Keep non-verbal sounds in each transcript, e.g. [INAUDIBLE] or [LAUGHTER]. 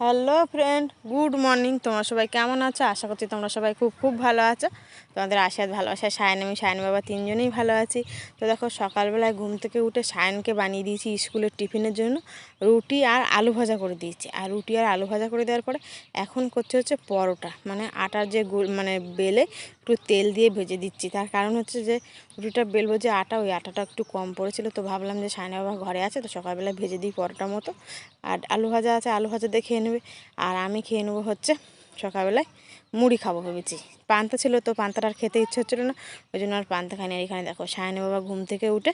Hello friend, good morning. তোমরা সবাই কেমন আছো? আশা করছি তোমরা সবাই খুব খুব ভালো আছো। তোমাদের আশাদ ভালোবাসা, সায়ন আমি সায়ন বাবা তিনজনেই ভালো আছি। তো দেখো, সকালবেলায় ঘুম থেকে উঠে সায়নকে বানিয়ে দিয়েছি স্কুলের টিফিনের জন্য। রুটি আর আলু ভাজা করে দিয়েছি। আর রুটি আর আলু ভাজা করে দেওয়ার পরে এখন করছে হচ্ছে পরোটা। মানে আটার যে মানে বেলে একটু তেল দিয়ে ভেজে দিচ্ছি। তার কারণ হচ্ছে যে, রুটিটা বেলবো যে আটা, ওই আটাটা একটু কম পড়েছিল, তো ভাবলাম যে সায়না বাবা ঘরে আছে, তো সকালবেলা ভেজে দিই পরোটা মতো। আর আলু ভাজা আছে, আলু ভাজা দিয়ে খেয়ে নেবে। আর আমি খেয়ে নেব হচ্ছে সকালবেলায় মুড়ি খাব ভেবেছি। পান্তা ছিল তো পান্তাটা আর খেতে ইচ্ছে হচ্ছিল না, ওই জন্য আর পান্তা খাইনি। এখানে দেখো, সায়নে বাবা ঘুম থেকে উঠে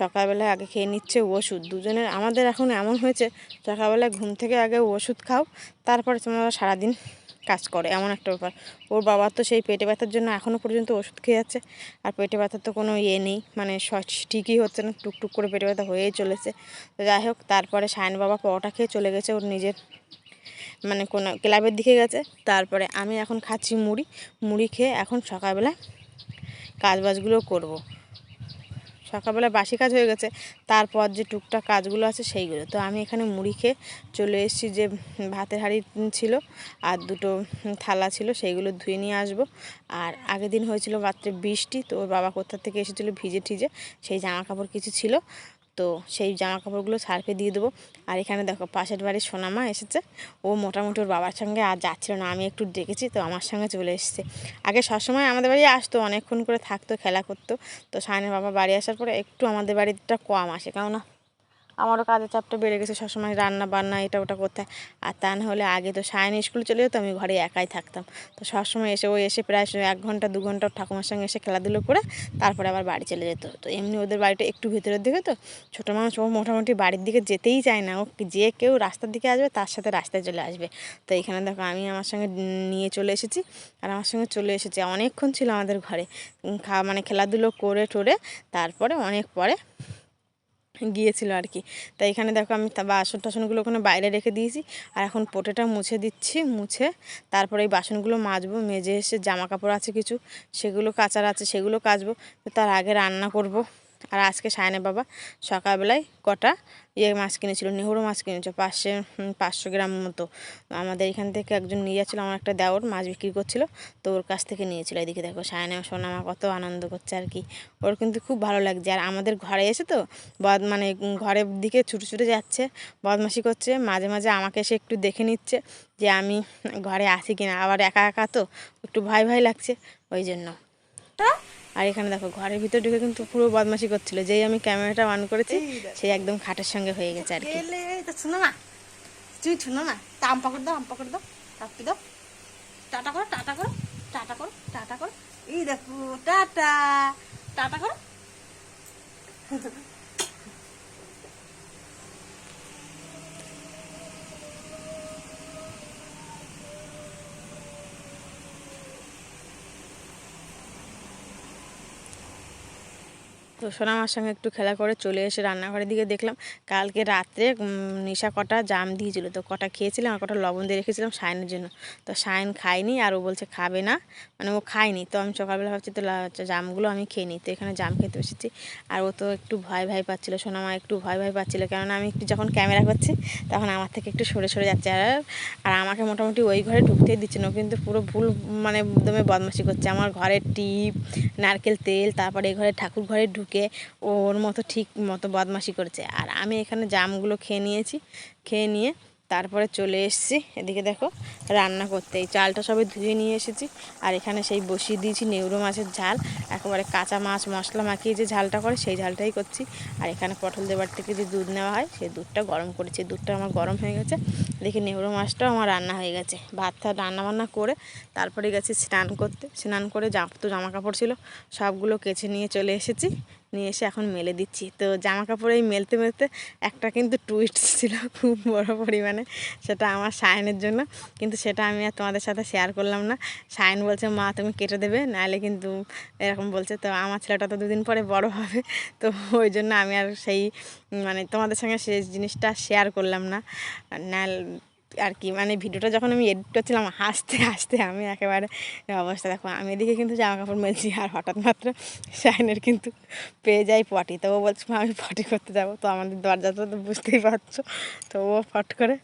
সকালবেলায় আগে খেয়ে নিচ্ছে ওষুধ। দুজনের, আমাদের এখন এমন হয়েছে, সকালবেলায় ঘুম থেকে আগে ওষুধ খাও, তারপরে তোমরা সারাদিন কাজ করে, এমন একটা ব্যাপার। ওর বাবার তো সেই পেটে ব্যথার জন্য এখনও পর্যন্ত ওষুধ খেয়ে যাচ্ছে আর পেটে ব্যথার তো কোনো ইয়ে নেই মানে ঠিকই হচ্ছে না, টুকটুক করে পেটে ব্যথা হয়েই চলেছে। তো যাই হোক, তারপরে সায়ন বাবা পরোটা খেয়ে চলে গেছে, ওর নিজের মানে কোনো ক্লাবের দিকে গেছে। তারপরে আমি এখন খাচ্ছি মুড়ি। মুড়ি খেয়ে এখন সকালবেলা কাজ বাজগুলো করব। সকালবেলা বাসি কাজ হয়ে গেছে, তারপর যে টুকটা কাজগুলো আছে সেইগুলো। তো আমি এখানে মুড়ি খেয়ে চলে এসেছি যে ভাতের হাঁড়ি ছিল আর দুটো থালা ছিল, সেইগুলো ধুয়ে নিয়ে আসব। আর আগের দিন হয়েছিল রাত্রে বৃষ্টি, তো ওর বাবা কোথা থেকে এসেছিল ভিজে ঠিজে, সেই জামা কাপড় কিছু ছিল। তো সেই জামা কাপড়গুলো সার্ফে দিয়ে দেবো। আর এখানে দেখো পাশের বাড়ির সোনামা এসেছে। ও মোটামুটি ওর বাবার সঙ্গে আর যাচ্ছিল না, আমি একটু ডেকেছি তো আমার সঙ্গে চলে এসেছে। আগে সবসময় আমাদের বাড়ি আসতো, অনেকক্ষণ করে থাকতো, খেলা করতো। তো সায়নের বাবা বাড়ি আসার পরে একটু আমাদের বাড়িটা কম আসে, কেননা আমারও কাজের চাপটা বেড়ে গেছে, সবসময় রান্না বান্না এটা ওটা করতে। আর তা না হলে আগে তো সায়ন স্কুলে চলে যেত, আমি ঘরে একাই থাকতাম। তো সবসময় এসে, ও এসে প্রায় এক ঘণ্টা, দু ঘণ্টা ঠাকুমার সঙ্গে এসে খেলাধুলো করে তারপরে আবার বাড়ি চলে যেত। তো এমনি ওদের বাড়িটা একটু ভেতরের দিকে তো, ছোটো মানুষ, ও মোটামুটি বাড়ির দিকে যেতেই চায় না। ও যে কেউ রাস্তার দিকে আসবে, তার সাথে রাস্তায় চলে আসবে। তো এখানে দেখো, আমি আমার সঙ্গে নিয়ে চলে এসেছি আর আমার সঙ্গে চলে এসেছি। অনেকক্ষণ ছিল আমাদের ঘরে। খা মানে খেলাধুলো করে টোরে তারপরে অনেক পরে গিয়েছিল আর কি। তাই এখানে দেখো আমি বাসন টাসনগুলো ওখানে বাইরে রেখে দিয়েছি। আর এখন পোটেটা মুছে দিচ্ছি, মুছে তারপরে এই বাসনগুলো মাজবো, মেজে এসে জামা কাপড় আছে কিছু, সেগুলো কাচার আছে, সেগুলো কাচবো তার আগে রান্না করব। আর আজকে সায়নে বাবা সকালবেলায় কটা ইয়ে মাছ কিনেছিল নেহরু মাছ কিনেছে পাঁচশো পাঁচশো গ্রাম মতো। আমাদের এখান থেকে একজন নিয়ে যাচ্ছিল, আমার একটা দেওর মাছ বিক্রি করছিল, তো ওর কাছ থেকে নিয়েছিল। এদিকে দেখো, সায়নে আমার কত আনন্দ করছে আর কি। ওর কিন্তু খুব ভালো লাগছে। আর আমাদের ঘরে এসে তো বদ মানে ঘরের দিকে ছুটে ছুটে যাচ্ছে, বদমাশি করছে। মাঝে মাঝে আমাকে এসে একটু দেখে নিচ্ছে যে আমি ঘরে আছি কিনা। আবার একা একা তো একটু ভয় ভয় লাগছে, ওই জন্য। আর এখানে দেখো ঘরের ভিতর ঢুকে কিন্তু পুরো বদমাশি করছিল। যেই আমি ক্যামেরাটা অন করেছি সেই একদম খাটের সঙ্গে হয়ে গেছে আর কি। শোনো না। তুই শুনো না। তা আম পাকড় দাও আম পাকড় দাও। কাপি দাও। টাটা করো টাটা করো টাটা করো টাটা করো। এই দেখো টাটা। টাটা করো। [LAUGHS] তো সোনামার সঙ্গে একটু খেলা করে চলে এসে রান্নাঘরের দিকে দেখলাম। কালকে রাত্রে নিশা কটা জাম দিয়েছিল। তো কটা খেয়েছিলাম আর কটা লবণ দিয়ে রেখেছিলাম সায়নের জন্য। তো সায়ন খায়নি আর ও বলছে খাবে না। মানে ও খায়নি। তো আমি সকালবেলা ভাবছি তো জামগুলো আমি খেয়ে নিই। তো এখানে জাম খেতে বসেছি। আর ও তো একটু ভয় ভয় পাচ্ছিলো। সোনামা একটু ভয় ভয় পাচ্ছিলো। কেননা আমি একটু যখন ক্যামেরা করছি, তখন আমার থেকে একটু সরে সরে যাচ্ছে। আর আর আমাকে মোটামুটি ওই ঘরে ঢুকতেই দিচ্ছে না। কিন্তু পুরো ভুল মানে একদমই বদমাশি করছে। আমার ঘরের টিপ, নারকেল তেল, তারপরে এই ঘরে ঠাকুর ঘরে ঢুকে ও ওর মতো ঠিক মতো বদমাশি করেছে। আর আমি এখানে জামগুলো খেয়ে নিয়েছি, খেয়ে নিয়ে তারপরে চলে এসেছি। এদিকে দেখো রান্না করতে। এই চালটা সবাই ধুয়ে নিয়ে এসেছি। আর এখানে সেই বসিয়ে দিয়েছি নেউরো মাছের ঝাল। একেবারে কাঁচা মাছ মশলা মাখিয়ে যে ঝালটা করে সেই ঝালটাই করছি। আর এখানে পটল দেবার থেকে যে দুধ নেওয়া হয় সেই দুধটা গরম করেছি। দুধটা আমার গরম হয়ে গেছে। দেখি নেউরো মাছটাও আমার রান্না হয়ে গেছে। ভাত রান্না বান্না করে তারপরে গেছি স্নান করতে। স্নান করে জাম তো জামা কাপড় ছিল। সবগুলো কেচে নিয়ে চলে এসেছি। নিয়ে এসে এখন মেলে দিচ্ছি। তো জামা কাপড় এই মেলতে মেলতে একটা কিন্তু টুইস্ট ছিল খুব বড় পরিমাণে, সেটা আমার সায়নের জন্য। কিন্তু সেটা আমি আর তোমাদের সাথে শেয়ার করলাম না। সায়ন বলছে, মা, তুমি কেটে দেবে নাহলে কিন্তু এরকম বলছে। তো আমার ছেলেটা তো দুদিন পরে বড় হবে, তো ওই জন্য আমি আর সেই মানে তোমাদের সঙ্গে সেই জিনিসটা শেয়ার করলাম না। নাহলে আর কি মানে ভিডিওটা যখন আমি এডিট করছিলাম হাসতে হাসতে আমি একেবারে অবস্থা। দেখো আমি এদিকে কিন্তু জামা কাপড় মেলছি আর হঠাৎ মাত্র শাইনের কিন্তু পেয়ে যাই পটি তো ও বলছে "মা, আমি পটি করতে যাব। তো আমাদের দরজাটা তো বুঝতেই পারছ। তো ও ফট করে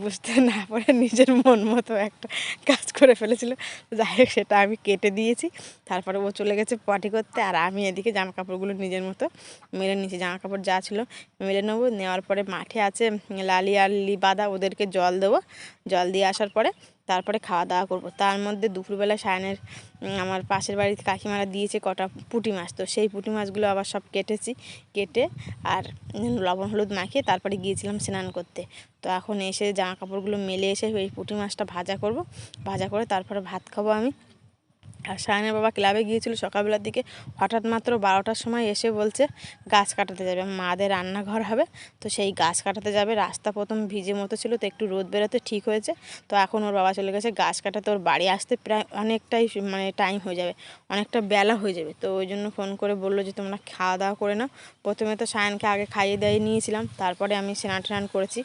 বুঝতে না পারে নিজের মন মতো একটা কাজ করে ফেলেছিল। যাই হোক সেটা আমি কেটে দিয়েছি। তারপরে ও চলে গেছে পটি করতে আর আমি এদিকে জামা কাপড়গুলো নিজের মতো মেলে নিয়েছি। জামা কাপড় যা ছিল মেলে নেব। নেওয়ার পরে মাঠে আছে লালি আর লিবাদা ওদেরকে জল দেবো, জল দিয়ে আসার পরে তারপরে খাওয়া দাওয়া করব। তার মধ্যে দুপুরবেলা সায়নের আমার পাশের বাড়িতে কাকিমারা দিয়েছে কটা পুঁটি মাছ। তো সেই পুঁটি মাছগুলো আবার সব কেটেছি, কেটে আর লবণ হলুদ মাখিয়ে তারপরে গিয়েছিলাম স্নান করতে। তো এখন এসে জামা কাপড়গুলো মেলে এসে ওই পুঁটি মাছটা ভাজা করব। ভাজা করে তারপরে ভাত খাব আমি। আর সায়নের বাবা ক্লাবে গিয়েছিল সকালবেলার দিকে, হঠাৎ মাত্র বারোটার সময় এসে বলছে, গাছ কাটাতে যাবে, মাদের রান্নাঘর হবে। তো সেই গাছ কাটাতে যাবে, রাস্তা প্রথম ভিজে মতো ছিল, তো একটু রোদ বেরোতে ঠিক হয়েছে। তো এখন ওর বাবা চলে গেছে, গাছ কাটাতে ওর বাড়ি আসতে প্রায় অনেকটাই মানে টাইম হয়ে যাবে, অনেকটা বেলা হয়ে যাবে। তো ওই জন্য ফোন করে বলল যে, তোমরা খাওয়া দাওয়া করে নাও। প্রথমে তো সায়নকে আগে খাইয়ে দিয়ে নিয়েছিলাম, তারপরে আমি স্নান টান করেছি।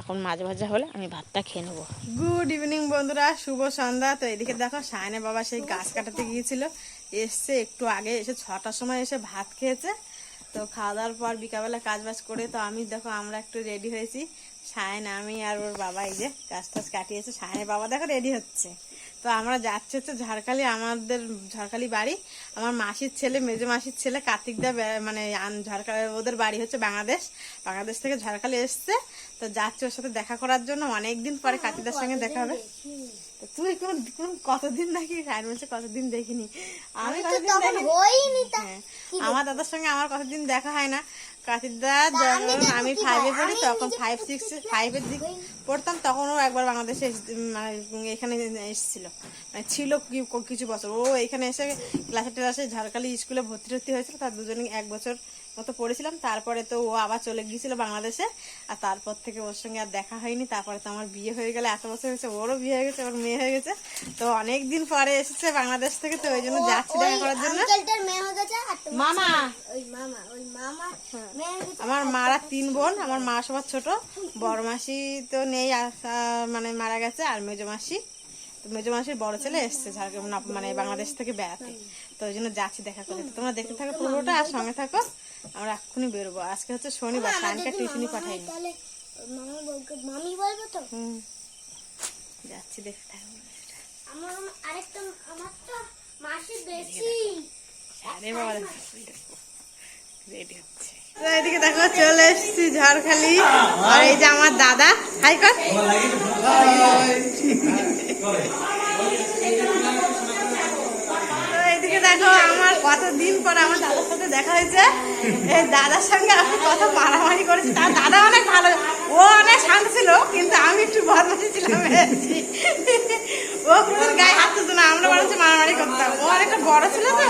এখন মাঝে ভাজা হলে আমি ভাতটা খেয়ে নেব। গুড ইভিনিং বন্ধুরা, শুভ সন্ধ্যা। তো এদিকে দেখো, সায়নের বাবা সেই গাছ কাটাতে গিয়েছিল। এসছে, একটু আগে এসে ছটার সময় এসে ভাত খেয়েছে। তো খাওয়া দাওয়ার পর বিকালবেলা কাজ বাজ করে, তো আমি দেখো আমরা একটু রেডি হয়েছি। সায়ন, আমি আর ওর বাবা এই যে কাজ টাছ কাটিয়েছে। সায়নের বাবা দেখো রেডি হচ্ছে। তো আমরা যাচ্ছি হচ্ছে ঝাড়খালি, আমাদের ঝাড়খালি বাড়ি। আমার মাসির ছেলে, মেজো মাসির ছেলে কার্তিক দা মানে ঝাড়খালি, ওদের বাড়ি হচ্ছে বাংলাদেশ। বাংলাদেশ থেকে ঝাড়খালি এসছে। তো যাচ্ছে ওর সাথে দেখা করার জন্য। অনেকদিন পরে কার্তিকদার সঙ্গে দেখা হবে। তুই কোন কোন কতদিন নাকি সাইড কতদিন দেখিনি? আমি কতদিন দেখিনি? হয়নি হ্যাঁ, আমার দাদার সঙ্গে আমার কতদিন দেখা হয় না? যখন আমি ফাইভে পড়ি তখন ফাইভ সিক্স ফাইভের দিক পড়তাম তখনও একবার বাংলাদেশে মানে এখানে এসেছিল। মানে ছিল কিছু বছর। ও এখানে এসে ক্লাসে টেলাসে ঝাড়খালি স্কুলে ভর্তি টর্তি হয়েছিল তার দুজনে এক বছর মতো পড়েছিলাম। তারপরে তো ও আবার চলে গিয়েছিল বাংলাদেশে। আর তারপর থেকে ওর সঙ্গে আর দেখা হয়নি। তারপরে তো আমার বিয়ে হয়ে গেলে এত বছর হয়েছে ওরও বিয়ে হয়ে গেছে ওর মেয়ে হয়ে গেছে। তো অনেক দিন পরে এসেছে বাংলাদেশ থেকে তো ওই জন্য যাচ্ছি দেখা করার জন্য। হয়ে মামা! আমার মারা তিন বোন আমার মা সবার ছোট। বড় মাসি তো নেই মানে মারা গেছে। আর মেজো মাসি মেজো মাসির বড় ছেলে এসছে ঝাড়গ্রাম মানে বাংলাদেশ থেকে বেড়াতে। তো ওই জন্য যাচ্ছি দেখা করে তোমরা দেখতে থাকো পুরোটা আর সঙ্গে থাকো। আমরা এক্ষুনি বেরোবো। আজকে হচ্ছে শনিবার সানকে টিউশনি পাঠাইনি। তাহলে ওই মামা বলব তো? হুম। যাচ্ছি দেখতে থাকো। আমার আরেকটা আমার তো মাসি বেশি। আরে বাবা রেডি হচ্ছে। তো এদিকে দেখো চলে এসেছি ঝড়খালি। আর এই যে আমার দাদা। হাই কর। তো এদিকে দেখো আমার কতদিন পর আমার দাদার সাথে দেখা হয়েছে। এই দাদার সঙ্গে আমি কত মারামারি করেছি। তার দাদা অনেক ভালো ও অনেক শান্ত ছিল কিন্তু আমি একটু বদমাসি ছিলাম। ও কোনোদিন গায়ে হাত তুলতো না আমরা বরঞ্চ মারামারি করতাম। ও অনেকটা বড় ছিল তো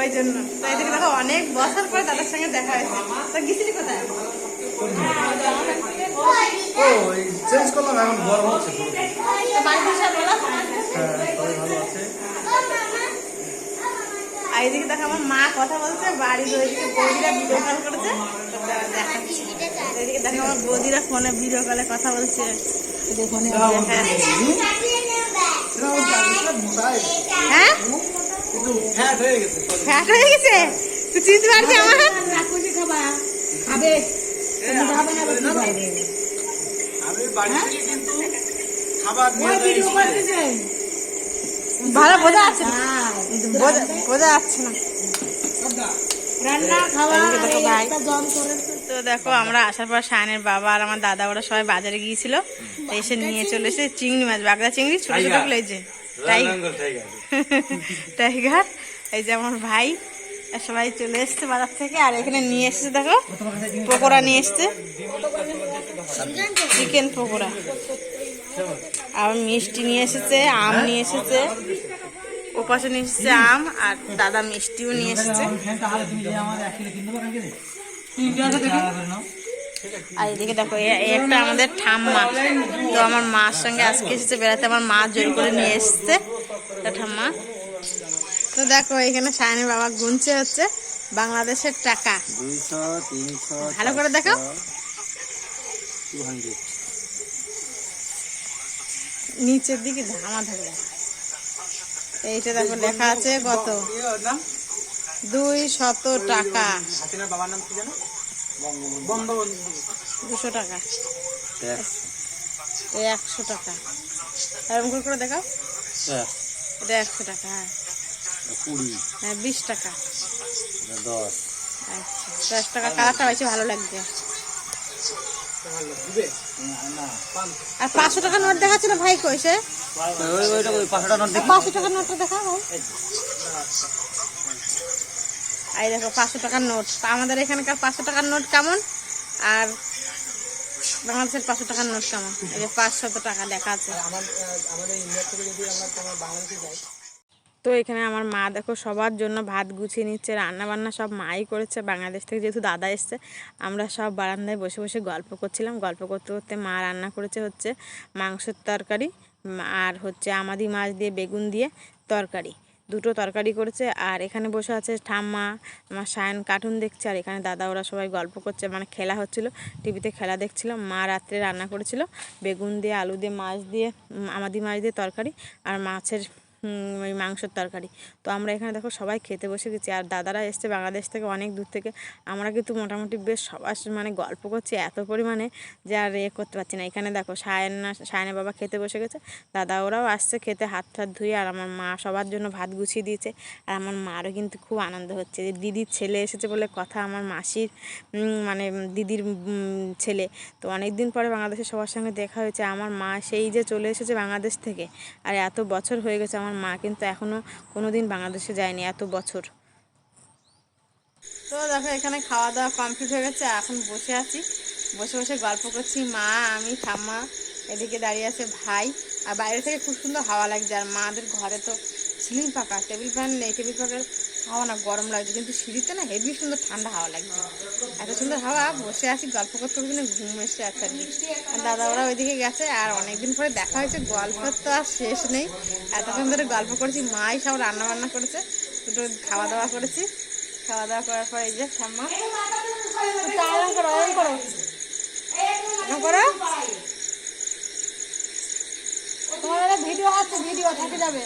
ওই জন্য। তাই এদিকে দেখো অনেক বছর পরে দাদার সঙ্গে দেখা হয়েছে। তো গেছিলি কোথায়? চেঞ্জ করলাম এখন গরম হচ্ছে। বাড়িতে সব হ্যাঁ ভালো আছে। আর এদিকে দেখো আমার মা কথা বলছে বাড়ির ওইদিকে বৌদিরা ভিডিও কল করেছে। দেখাচ্ছি এদিকে দেখো আমার বৌদিরা ফোনে ভিডিও কলে কথা বলছে। হ্যাঁ? ফ্যাট হয়ে গেছে? ফ্যাট হয়ে গেছে তুই চিনতে পারছি আমার? আমি বাড়ি থেকে কিন্তু খাবার নিয়ে যাই ভালো বোঝা যাচ্ছে না। বোঝা- বোঝা যাচ্ছে না। এদিকে তো দেখো আমরা আসার পর শায়নের বাবা আর আমার দাদা ওরা সবাই বাজারে গিয়েছিল। এসে নিয়ে চলে এসে চিংড়ি মাছ বাগদা চিংড়ি ছোট ছোটগুলো এই যে টাইগার। [LAUGHS] টাইগার এই যে আমার ভাই। সবাই চলে এসছে বাজার থেকে, আর এখানে নিয়ে এসছে দেখো, পকোড়া নিয়ে এসছে। চিকেন পকোড়া। আর মিষ্টি নিয়ে এসেছে, আম নিয়ে এসেছে, ওপাশে নিয়ে এসেছে আম, আর দাদা মিষ্টিও নিয়ে এসেছে। আর এদিকে দেখো একটা আমাদের ঠাম্মা। তো আমার মার সঙ্গে আজকে এসেছে বেড়াতে, আমার মা জোর করে নিয়ে এসছে। ঠাম্মা তো দেখো এখানে সায়নের বাবা গুনছে হচ্ছে বাংলাদেশের টাকা। দুইশো তিনশো ভালো করে দেখো নিচের দিকে ধামা থাকে এইটা দেখো লেখা আছে কত? দুই শত টাকা বাবার নাম কি জানো দুশো টাকা। একশো টাকা। এরকম করে করে দেখাও এটা একশো টাকা হ্যাঁ। কুড়ি। হ্যাঁ বিশ টাকা। দশ। আচ্ছা দশ টাকা কালারটা বেশি ভালো না পাঁচ আর পাঁচশো টাকা নোট দেখাচ্ছিল ভাই কইছে পাঁচশো টাকা নোট দেখি পাঁচশো টাকার নোটটা দেখা ভাই। এই দেখো পাঁচশো টাকার নোট। তা আমাদের এখানকার পাঁচশো টাকার নোট কেমন? আর বাংলাদেশের পাঁচশো টাকার নোট কেমন? এই যে পাঁচশত টাকা লেখা আছে। আমাদের ইন্ডিয়া থেকে যদি আমরা তোমার বাংলাদেশে যাই তো এখানে আমার মা দেখো সবার জন্য ভাত গুছিয়ে নিচ্ছে রান্না বান্না সব মাই করেছে। বাংলাদেশ থেকে যেহেতু দাদা এসছে, আমরা সব বারান্দায় বসে বসে গল্প করছিলাম। গল্প করতে করতে মা রান্না করেছে হচ্ছে মাংসের তরকারি আর হচ্ছে আমাদি মাছ দিয়ে বেগুন দিয়ে তরকারি। দুটো তরকারি করেছে আর এখানে বসে আছে ঠাম্মা, আমার সায়ন কার্টুন দেখছে আর এখানে দাদা ওরা সবাই গল্প করছে। মানে খেলা হচ্ছিল টিভিতে খেলা দেখছিল। মা রাত্রে রান্না করেছিল, বেগুন দিয়ে, আলু দিয়ে, মাছ দিয়ে আমাদি মাছ দিয়ে তরকারি আর মাছের ওই মাংসের তরকারি। তো আমরা এখানে দেখো সবাই খেতে বসে গেছি। আর দাদারা এসছে বাংলাদেশ থেকে অনেক দূর থেকে। আমরা কিন্তু মোটামুটি বেশ সবার মানে গল্প করছি এত পরিমাণে যে আর এ করতে পারছি না। এখানে দেখো সায়না সায়না বাবা খেতে বসে গেছে। দাদা ওরাও আসছে খেতে হাত টাত ধুয়ে আর আমার মা সবার জন্য ভাত গুছিয়ে দিয়েছে। আর আমার মারও কিন্তু খুব আনন্দ হচ্ছে যে দিদির ছেলে এসেছে বলে কথা আমার মাসির মানে দিদির ছেলে। তো অনেক দিন পরে বাংলাদেশে সবার সঙ্গে দেখা হয়েছে। আমার মা সেই যে চলে এসেছে বাংলাদেশ থেকে। আর এত বছর হয়ে গেছে আমার মা কিন্তু এখনও কোনো দিন বাংলাদেশে যায়নি এত বছর। তো দেখো, এখানে খাওয়া দাওয়া কমপ্লিট হয়ে গেছে, এখন বসে আছি। বসে বসে গল্প করছি, মা, আমি, ঠাম্মা, এদিকে দাঁড়িয়ে আছে ভাই। আর বাইরে থেকে খুব সুন্দর হাওয়া লাগছে, আর মাদের ঘরে তো সিলিং পাকা, টেবিল ফ্যান নেই, টেবিল ফ্যানের হাওয়া না গরম লাগছে, কিন্তু সিঁড়িতে না হেভি সুন্দর ঠান্ডা হাওয়া লাগছে। এত সুন্দর হাওয়া, বসে আছি, গল্প করতে করতে ঘুম এসে আছে আর দাদা ওরা ওইদিকে গেছে, আর অনেকদিন পরে দেখা হয়েছে, গল্প তো আর শেষ নেই। এতক্ষণ ধরে গল্প করেছি, মাই সব রান্না বান্না করেছে, দুটো খাওয়া দাওয়া করেছি। খাওয়া দাওয়া করার পর এই যে ঠাম্মা করো করো। তোমার ভিডিও আছে, ভিডিও থাকে যাবে।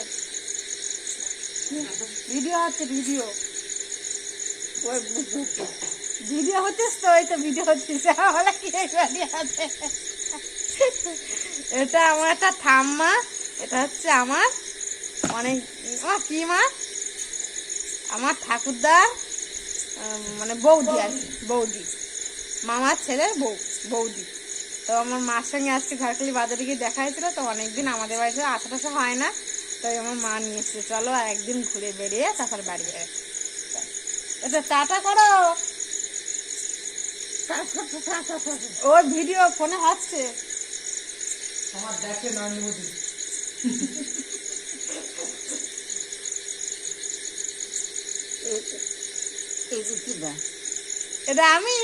ভিডিও হচ্ছে ভিডিও। ভিডিও হচ্ছে তো, এই তো ভিডিও হচ্ছে বলে কি ভিডিও এটা আমার একটা ঠাম্মা, এটা হচ্ছে আমার অনেক আমার কি মা আমার ঠাকুরদার মানে বৌদি আর কি, বৌদি। মামার ছেলের বউ, বৌদি। তো আমার মার সঙ্গে আজকে ঝাড়খালি বাজারে গিয়ে দেখা হয়েছিল তো অনেকদিন আমাদের বাড়িতে আসা টাসা হয় না। তাই আমার মা নিয়ে এসেছে। চলো আর একদিন ঘুরে বেরিয়ে তারপর বাড়ি যাবে এটা টাটা করো। ওর ভিডিও ফোনে হচ্ছে আমার দেখে নরেন্দ্র এটা আমি।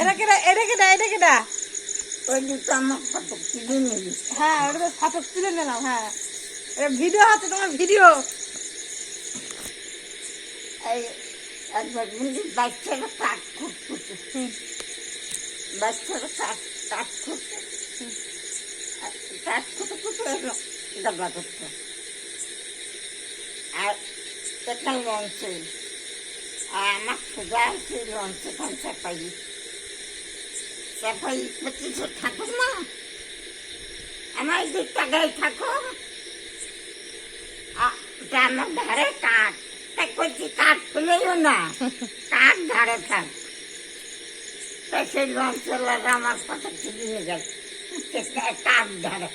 এটা কেডা এটা কেডা এটা কেডা? হ্যাঁ ওটা তো ফটো তুলে নিলাম হ্যাঁ। এটা ভিডিও আছে তোমার ভিডিও একবার বাচ্চারা কাঠ বাচ্চারা কাঠ কাঠ খুঁজছে কাঠ খুঁজে খুঁজে এলো ডাব্বা করতো আর লঞ্চে। আর আমার সোজা আছে লঞ্চে চাপাই বলছে ঠাকুর মা আমার থাকো। আমার ধারে কাঠ তাই করছি খুলেও না ধারে থাক। তা সেই আমার কথা গেল। ধারে।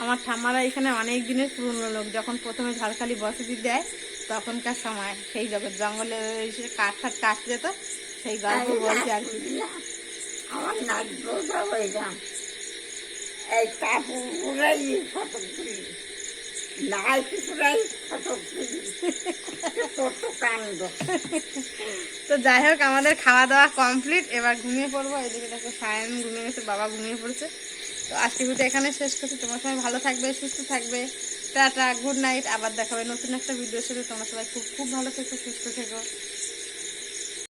আমার ঠাম্মারা এখানে অনেক দিনের পুরনো লোক। যখন প্রথমে ঝাড়খালি বসতি দেয় তখনকার সময় সেই জগৎ জঙ্গলে এসে কাঠ ফাট কাটতে যেত সেই গল্প বলছে আর কি আমার নাচ হইলাম এই কাপুরাই ফটো তুলি কিছুরাই ফটো তুলি কত তো যাই হোক আমাদের খাওয়া দাওয়া কমপ্লিট এবার ঘুমিয়ে পড়ব। এদিকে দেখো সায়ন ঘুমিয়ে গেছে বাবা ঘুমিয়ে পড়েছে। তো আজকে ভিডিও এখানে শেষ করছি। তোমার সবাই ভালো থাকবে সুস্থ থাকবে। টাটা গুড নাইট আবার দেখাবে নতুন একটা ভিডিওর সাথে। তোমরা সবাই খুব খুব ভালো থেকো, সুস্থ থেকো।